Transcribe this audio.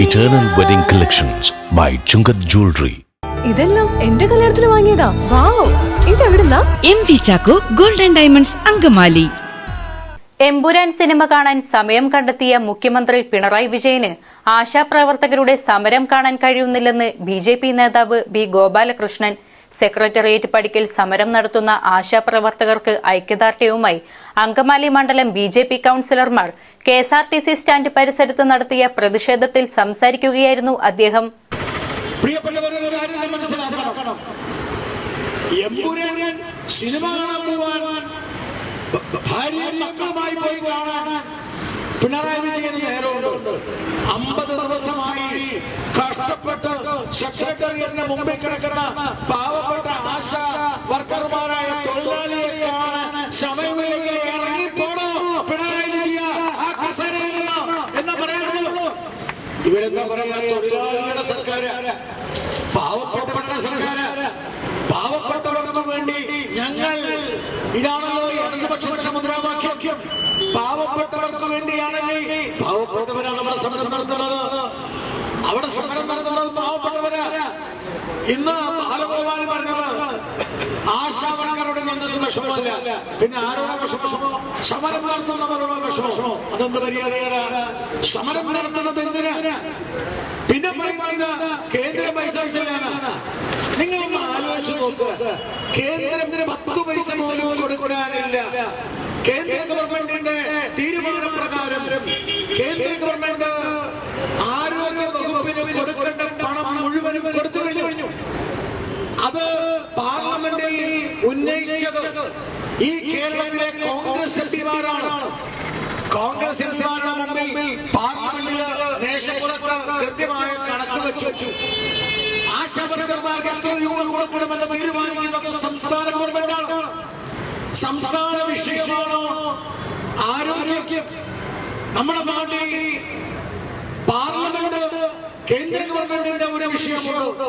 Eternal wedding collections by Chungath jewellery ഇതെല്ലാം എന്റെ കല്യാണത്തിന് വാങ്ങിയതാ. Wow. ഇതെവിടുന്നാ? M V Chacko golden diamonds Angamaly. Empuraan cinema കാണാൻ സമയം കണ്ടെത്തിയ മുഖ്യമന്ത്രി പിണറായി വിജയന് ആശാപ്രവർത്തകരുടെ സമരം കാണാൻ കഴിയുന്നില്ലെന്ന് ബി ജെ പി നേതാവ് ബി ഗോപാലകൃഷ്ണൻ സെക്രട്ടേറിയറ്റ് പടിക്കൽ സമരം നടത്തുന്ന ആശാപ്രവർത്തകർക്ക് ഐക്യദാർഢ്യവുമായി അങ്കമാലി മണ്ഡലം B J P കൌൺസിലർമാർ K S R T C stand പരിസരത്ത് നടത്തിയ പ്രതിഷേധത്തിൽ സംസാരിക്കുകയായിരുന്നു അദ്ദേഹം. സിനിമ കാണാൻ പോവാൻ ഭാര്യയും മക്കളുമായി പോയി കാണാൻ പിണറായി വിജയൻ നേരമുണ്ട്. അമ്പത് ദിവസമായി സെക്രട്ടറിയറ്റിന് മുമ്പിൽ കിടക്കുന്ന പാവപ്പെട്ട ആശ വർക്കർമാരായ തൊഴിലാളിയെ കാണാൻ സമയമില്ലെങ്കിൽ ഇറങ്ങിപ്പോണോ? പിണറായി വിജയ ആ കസേരയിൽ നിന്ന്? എന്ന് പറയുന്നത് ഇവരെന്താ പറയാ തൊഴിലാളികളുടെ സർക്കാര്. പാവപ്പെട്ടവരുടെ സർക്കാര്. പാവപ്പെട്ടവർക്ക് വേണ്ടി ഞങ്ങൾ ഇതാണല്ലോ ഇടതുപക്ഷത്തിന്റെ മുദ്രാവാക്യം. പാവപ്പെട്ടവർക്ക് വേണ്ടിയാണെങ്കിൽ പാവപ്പെട്ടവരാണ് അവിടെ സമരം നടത്തുന്നത്. അവിടെ സമരം നടത്തുന്നത് ഇന്ന് ബാലഗോപാൽ പറഞ്ഞത് ആശാവർക്കറുടെ ഞങ്ങൾക്ക് വിഷമമല്ല. പിന്നെ ആരോടെ വിഷമമോ സമരം നടത്തുന്നവരോടെ വിഷമമോ അതെന്ത് മര്യാദയാണ് സമരം നടത്തുന്നത് എന്തിനാ? പിന്നെ പറയുന്നത് കേന്ദ്ര പൈസ നിങ്ങൾ നിങ്ങളൊന്ന് ആലോചിച്ച് നോക്കുക കേന്ദ്രത്തിന് പത്ത് പൈസ പോലും കൊടുക്കാനില്ല. കേന്ദ്ര ഗവൺമെന്റിന്റെ തീരുമാനപ്രകാരം ഉന്നയിച്ചത് ഈ കേരളത്തിലെ കോൺഗ്രസ് എംപിമാരാണ്. കോൺഗ്രസ് എംപിമാരുടെ മുമ്പിൽ പാർലമെന്റിൽ മേശപ്പുറത്ത് കൃത്യമായ കണക്ക് വെച്ചു. ആശാവർക്കർമാർക്ക് എത്ര രൂപ കൊടുക്കണമെന്ന് തീരുമാനിക്കുന്നത് സംസ്ഥാന ഗവൺമെന്റാണ്. സംസ്ഥാന വിഷയമാണോ ആരോഗ്യം. നമ്മുടെ നാട്ടിൽ പാർലമെന്റ് കേന്ദ്ര ഗവൺമെന്റിന്റെ ഒരു വിഷയമുണ്ട്.